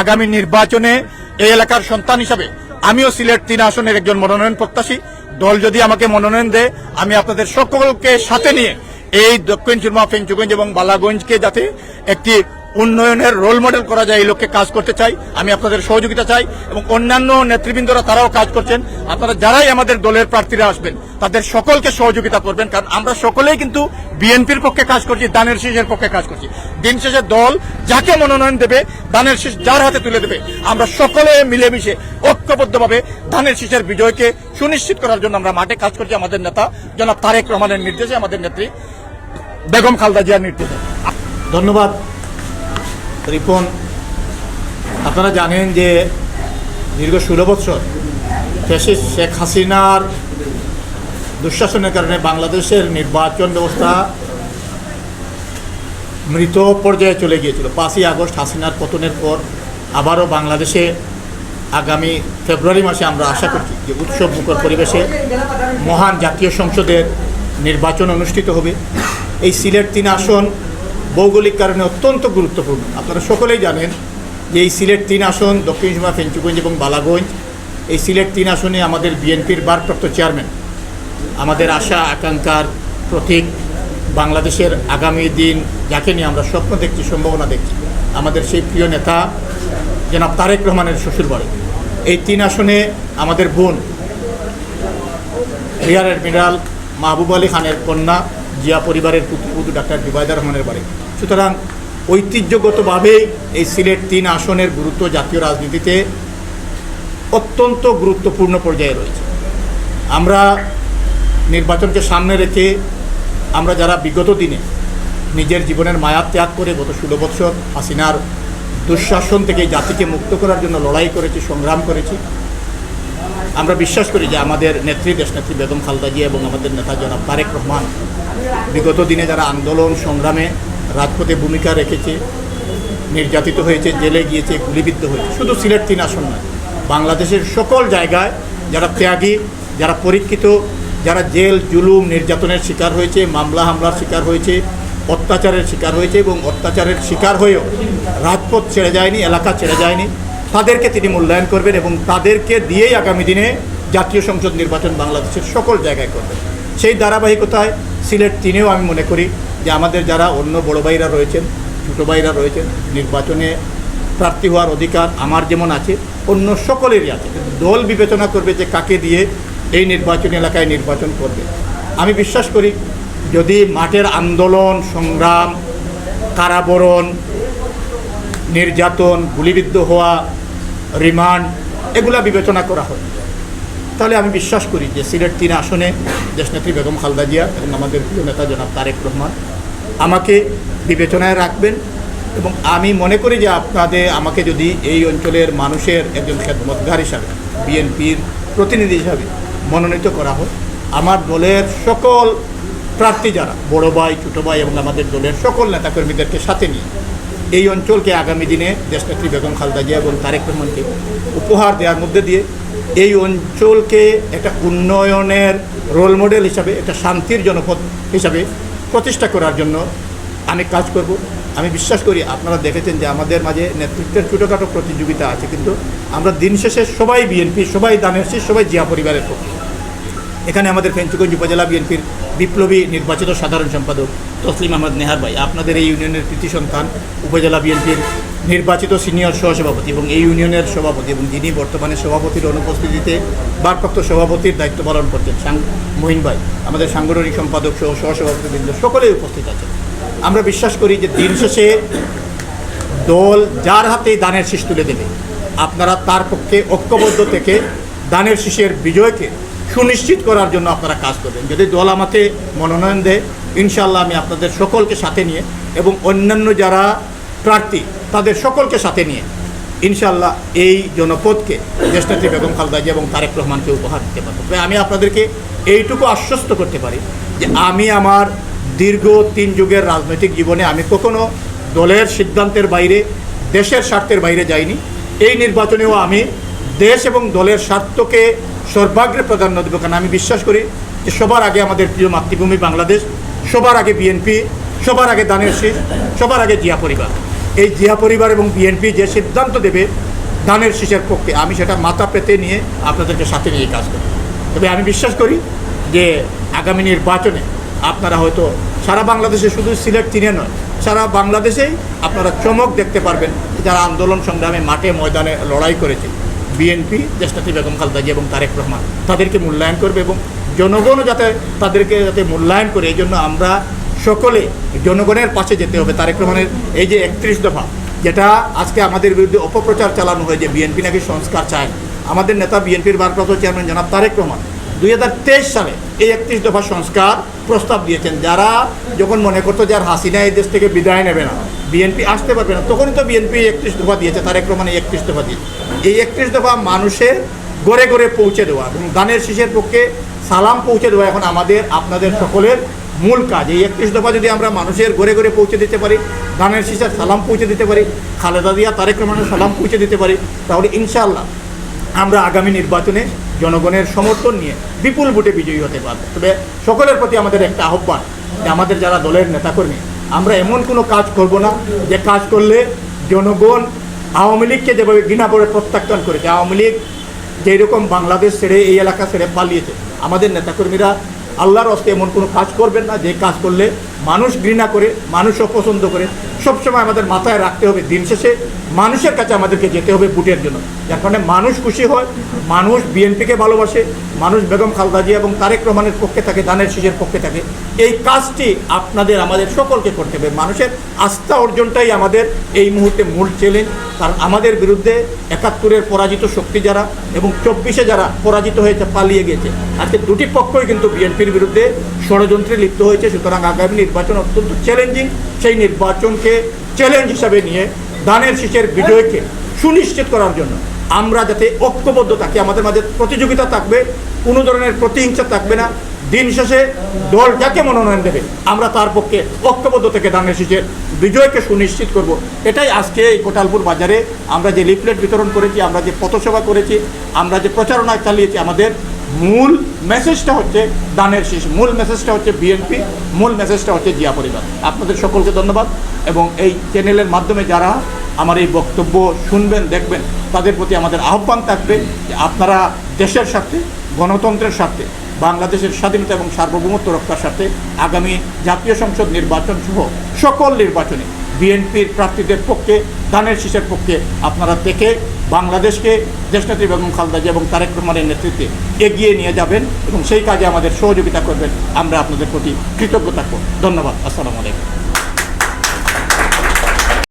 আগামী নির্বাচনে এই এলাকার সন্তান হিসাবে আমিও সিলেট তিন আসনের একজন মনোনয়ন প্রত্যাশী। দল যদি আমাকে মনোনয়ন দেয়, আমি আপনাদের সকলকে সাথে নিয়ে এই দক্ষিণ চুরমা ফেঞ্চুগঞ্জ এবং বালাগঞ্জকে যাতে একটি উন্নয়নের রোল মডেল করা যায়, এই লক্ষ্যে কাজ করতে চাই, আমি আপনাদের সহযোগিতা চাই এবং অন্যান্য নেতৃবৃন্দরা তারাও কাজ করছেন। আপনারা যারাই আমাদের দলের প্রার্থীরা আসবেন, তাদের সকলকে সহযোগিতা করবেন, কারণ আমরা সকলেই কিন্তু বিএনপির পক্ষে কাজ করছি, দানের শীষের পক্ষে কাজ করছি। দিন শেষে দল যাকে মনোনয়ন দেবে, দানের শীষ যার হাতে তুলে দেবে, আমরা সকলে মিলেমিশে ঐক্যবদ্ধভাবে ধানের শীষের বিজয়কে সুনিশ্চিত করার জন্য আমরা মাঠে কাজ করছি। আমাদের নেতা জনাব তারেক রহমানের নির্দেশে, আমাদের নেত্রী বেগম খালদা জিয়ার নির্দেশে। ধন্যবাদ। রিপন, আপনারা জানেন যে দীর্ঘ ষোলো বছর শেষে শেখ হাসিনার দুঃশাসনের কারণে বাংলাদেশের নির্বাচন ব্যবস্থা মৃত পর্যায়ে চলে গিয়েছিল। পাঁচই আগস্ট হাসিনার পতনের পর আবারও বাংলাদেশে আগামী ফেব্রুয়ারি মাসে আমরা আশা করছি যে উৎসব মুখর পরিবেশে মহান জাতীয় সংসদের নির্বাচন অনুষ্ঠিত হবে। এই সিলেট তিন আসন ভৌগোলিক কারণে অত্যন্ত গুরুত্বপূর্ণ। আপনারা সকলেই জানেন যে এই সিলেট তিন আসন, দক্ষিণ সীমা, ফেঞ্চুগঞ্জ এবং বালাগঞ্জ, এই সিলেট তিন আসনে আমাদের বিএনপির ভারপ্রাপ্ত চেয়ারম্যান। আমাদের আশা, আকাঙ্ক্ষার প্রতীক বাংলাদেশের আগামী দিন, যাকে নিয়ে আমরা স্বপ্ন দেখছি, সম্ভাবনা দেখছি। আমাদের সেই প্রিয় নেতা জনাব তারেক রহমানের শ্বশুরবাড়ি। এই তিন আসনে আমাদের বোন, রিয়ার অ্যাডমিরাল মাহবুব আলী খানের কন্যা জিয়া পরিবারের পুত্রবধূ ডাক্তার জুবাইদা রহমানের বাড়ি। সুতরাং ঐতিহ্যগতভাবেই এই সিলেট তিন আসনের গুরুত্ব জাতীয় রাজনীতিতে অত্যন্ত গুরুত্বপূর্ণ পর্যায়ে রয়েছে। আমরা নির্বাচনকে সামনে রেখে আমরা যারা বিগত দিনে নিজের জীবনের মায়া ত্যাগ করে গত ষোলো বছর হাসিনার দুঃশাসন থেকে জাতিকে মুক্ত করার জন্য লড়াই করেছি, সংগ্রাম করেছি, আমরা বিশ্বাস করি যে আমাদের নেত্রী, দেশনেত্রী বেগম খালদা জিয়া এবং আমাদের নেতা জনাব তারেক রহমান বিগত দিনে যারা আন্দোলন, সংগ্রামে রাজপথে ভূমিকা রেখেছে, নির্যাতিত হয়েছে, জেলে গিয়েছে, গুলিবিদ্ধ হয়েছে, শুধু সিলেট তিন আসন নয়, বাংলাদেশের সকল জায়গায় যারা ত্যাগী, যারা পরীক্ষিত, যারা জেল, জুলুম, নির্যাতনের শিকার হয়েছে, মামলা, হামলার শিকার হয়েছে, অত্যাচারের শিকার হয়েছে এবং অত্যাচারের শিকার হয়েও রাজপথ ছেড়ে যায়নি, এলাকা ছেড়ে যায়নি, তাদেরকে তিনি মূল্যায়ন করবেন এবং তাদেরকে দিয়েই আগামী দিনে জাতীয় সংসদ নির্বাচন বাংলাদেশের সকল জায়গায় করবেন। সেই ধারাবাহিকতায় সিলেট তিনেও আমি মনে করি যে আমাদের যারা অন্য বড় ভাইরা রয়েছেন, ছোটো ভাইরা রয়েছেন, নির্বাচনে প্রার্থী হওয়ার অধিকার আমার যেমন আছে, অন্য সকলেরই আছে। দল বিবেচনা করবে যে কাকে দিয়ে এই নির্বাচনী এলাকায় নির্বাচন করবে। আমি বিশ্বাস করি যদি মাঠের আন্দোলন, সংগ্রাম, কারাবরণ, নির্যাতন, গুলিবিদ্ধ হওয়া, রিমান্ড, এগুলা বিবেচনা করা হয়। তাহলে আমি বিশ্বাস করি যে সিলেট তিন আসনে দেশনেত্রী বেগম খালদা জিয়া এবং আমাদের প্রিয় নেতা জনাব তারেক রহমান আমাকে বিবেচনায় রাখবেন এবং আমি মনে করি যে আপনাদের আমাকে যদি এই অঞ্চলের মানুষের একজন খেদমতগার হিসাবে, বিএনপির প্রতিনিধি হিসাবে মনোনীত করা হয় আমার দলের সকল প্রার্থী যারা, বড় ভাই, ছোটো ভাই এবং আমাদের দলের সকল নেতাকর্মীদেরকে সাথে নিয়ে এই অঞ্চলকে আগামী দিনে দেশনেত্রী বেগম খালদা জিয়া এবং তারেক রহমানকে উপহার দেওয়ার মধ্যে দিয়ে এই অঞ্চলকে একটা উন্নয়নের রোল মডেল হিসাবে, একটা শান্তির জনপদ হিসাবে প্রতিষ্ঠা করার জন্য আমি কাজ করব। আমি বিশ্বাস করি আপনারা দেখেছেন যে আমাদের মাঝে নেতৃত্বের ছোটোখাটো প্রতিযোগিতা আছে, কিন্তু আমরা দিন শেষে সবাই বিএনপি সবাই দানের সবাই জিয়া পরিবারের পক্ষে। এখানে আমাদের ফেঞ্চুগঞ্জ উপজেলা বিএনপির বিপ্লবী নির্বাচিত সাধারণ সম্পাদক তসলিম আহমদ নেহার ভাই, আপনাদের এই ইউনিয়নের কৃতি সন্তান উপজেলা বিএনপির নির্বাচিত সিনিয়র সহসভাপতি এবং এই ইউনিয়নের সভাপতি এবং যিনি বর্তমানে সভাপতির অনুপস্থিতিতে ভারপ্রাপ্ত সভাপতির দায়িত্ব পালন করছেন মহিন ভাই, আমাদের সাংগঠনিক সম্পাদক সহ সহসভাপতিবৃন্দ সকলেই উপস্থিত আছেন। আমরা বিশ্বাস করি যে দিন শেষে দল যার হাতেই দানের শীষ তুলে দেবে, আপনারা তার পক্ষে ঐক্যবদ্ধ থেকে দানের শীষের বিজয়কে সুনিশ্চিত করার জন্য আপনারা কাজ করবেন। যদি দল আমাকে মনোনয়ন দেয় ইনশাল্লাহ আমি আপনাদের সকলকে সাথে নিয়ে এবং অন্যান্য যারা প্রার্থী তাদের সকলকে সাথে নিয়ে ইনশাল্লাহ এই জনপদকে দেশনেত্রী বেগম খালদা জিয়া এবং তারেক রহমানকে উপহার দিতে পারব। তবে আমি আপনাদেরকে এইটুকু আশ্বস্ত করতে পারি যে আমি আমার দীর্ঘ তিন যুগের রাজনৈতিক জীবনে আমি কখনো দলের সিদ্ধান্তের বাইরে, দেশের স্বার্থের বাইরে যাইনি। এই নির্বাচনেও আমি দেশ এবং দলের স্বার্থকে সর্বাগ্রে প্রাধান্য দেবো কারণ আমি বিশ্বাস করি যে সবার আগে আমাদের প্রিয় মাতৃভূমি বাংলাদেশ, সবার আগে বিএনপি, সবার আগে দানের শীষ সবার আগে জিয়া পরিবার। এই জিয়া পরিবার এবং বিএনপি যে সিদ্ধান্ত দেবে ধানের শীষের পক্ষে, আমি সেটা মাথা পেতে নিয়ে আপনাদেরকে সাথে নিয়ে কাজ করি তবে আমি বিশ্বাস করি যে আগামী নির্বাচনে আপনারা হয়তো সারা বাংলাদেশে শুধু সিলেট চিনে নয়, সারা বাংলাদেশেই আপনারা চমক দেখতে পারবেন যারা আন্দোলন সংগ্রামে মাঠে ময়দানে লড়াই করেছে। বিএনপি দেশনাথী বেগম খালদা জিয়া এবং তারেক রহমান, তাদেরকে মূল্যায়ন করবে এবং জনগণও যাতে তাদেরকে যাতে মূল্যায়ন করে, এই জন্য আমরা সকলে জনগণের পাশে যেতে হবে। তারেক রহমানের এই যে একত্রিশ দফা, যেটা আজকে আমাদের বিরুদ্ধে অপপ্রচার চালানো হয়েছে, বিএনপি নাকি সংস্কার চায়। আমাদের নেতা বিএনপির ভারপ্রাপ্ত চেয়ারম্যান জনাব তারেক রহমান দুই হাজার তেইশ সালে এই একত্রিশ দফা সংস্কার প্রস্তাব দিয়েছেন। যারা যখন মনে করতো যে আর হাসিনা এই দেশ থেকে বিদায় নেবে না, বিএনপি আসতে পারবে না, তখনই তো বিএনপি একত্রিশ দফা দিয়েছে, তারেক রহমান এই একত্রিশ দফা দিয়েছে এই একত্রিশ দফা মানুষের গড়ে গড়ে পৌঁছে দেওয়া এবং দানের শীষের পক্ষে সালাম পৌঁছে দেওয়া এখন আমাদের, আপনাদের সকলের মূল কাজ। এই একত্রিশ দফা যদি আমরা মানুষের ঘরে ঘরে পৌঁছে দিতে পারি, গানের শীষের সালাম পৌঁছে দিতে পারি, খালেদা দিয়া তারেক রহমানের সালাম পৌঁছে দিতে পারি, তাহলে ইনশাআল্লাহ আমরা আগামী নির্বাচনে জনগণের সমর্থন নিয়ে বিপুল ভোটে বিজয়ী হতে পারব। তবে সকলের প্রতি আমাদের একটা আহ্বান যে আমাদের যারা দলের নেতাকর্মী, আমরা এমন কোনো কাজ করব না যে কাজ করলে জনগণ আওয়ামী লীগকে যেভাবে ঘৃণা করে প্রত্যাখ্যান করেছে, আওয়ামী লীগ যেই রকম বাংলাদেশ ছেড়ে এই এলাকা ছেড়ে পালিয়েছে, আমাদের নেতাকর্মীরা আল্লাহর হস্তে এমন কোনো কাজ করবেন না, যে কাজ করলে মানুষ ঘৃণা করে মানুষ অপছন্দ করে। সবসময় আমাদের মাথায় রাখতে হবে দিন শেষে মানুষের কাছে আমাদেরকে যেতে হবে বুটের জন্য। যার কারণে মানুষ খুশি হয়, মানুষ বিএনপিকে ভালোবাসে, মানুষ বেগম খালদা জিয়া এবং তারেক রহমানের পক্ষে থাকে, দানের শীষের পক্ষে থাকে। এই কাজটি আপনাদের, আমাদের সকলকে করতে হবে। মানুষের আস্থা অর্জনটাই আমাদের এই মুহূর্তে মূল চ্যালেঞ্জ। কারণ আমাদের বিরুদ্ধে একাত্তরের পরাজিত শক্তি যারা এবং চব্বিশে যারা পরাজিত হয়েছে পালিয়ে গেছে, আজকে দুটি পক্ষই কিন্তু বিএনপির বিরুদ্ধে ষড়যন্ত্রে লিপ্ত হয়েছে। সুতরাং আগামী নির্বাচন অত্যন্ত চ্যালেঞ্জিং সেই নির্বাচনকে চ্যালেঞ্জ হিসাবে নিয়ে দানের শীষের বিজয়কে সুনিশ্চিত করার জন্য আমরা যাতে ঐক্যবদ্ধ থাকি, আমাদের মাঝে প্রতিযোগিতা থাকবে, কোনো ধরনের প্রতিহিংসা থাকবে না। দিন শেষে দল যাকে মনোনয়ন দেবে, আমরা তার পক্ষে ঐক্যবদ্ধ থেকে দানের শীষের বিজয়কে সুনিশ্চিত করব। এটাই আজকে এই কোটালপুর বাজারে আমরা যে লিফলেট বিতরণ করেছি, আমরা যে পথসভা করেছি, আমরা যে প্রচারণা চালিয়েছি, আমাদের মূল মেসেজটা হচ্ছে দানের শেষ। মূল মেসেজটা হচ্ছে বিএনপি মূল মেসেজটা হচ্ছে জিয়া পরিবার। আপনাদের সকলকে ধন্যবাদ। এবং এই চ্যানেলের মাধ্যমে যারা আমার এই বক্তব্য শুনবেন, দেখবেন, তাদের প্রতি আমাদের আহ্বান থাকবে যে আপনারা দেশের স্বার্থে, গণতন্ত্রের স্বার্থে, বাংলাদেশের স্বাধীনতা এবং সার্বভৌমত্ব রক্ষার স্বার্থে আগামী জাতীয় সংসদ নির্বাচন সহ সকল নির্বাচনে বিএনপির প্রার্থীদের পক্ষে, ধানের শীষের পক্ষে আপনারা দেখে বাংলাদেশকে দেশনেত্রী বেগম খালদাজি এবং তারেক রহমানের নেতৃত্বে এগিয়ে নিয়ে যাবেন এবং সেই কাজে আমাদের সহযোগিতা করবেন। আমরা আপনাদের প্রতি কৃতজ্ঞতা ধন্যবাদ। আসসালামু আলাইকুম।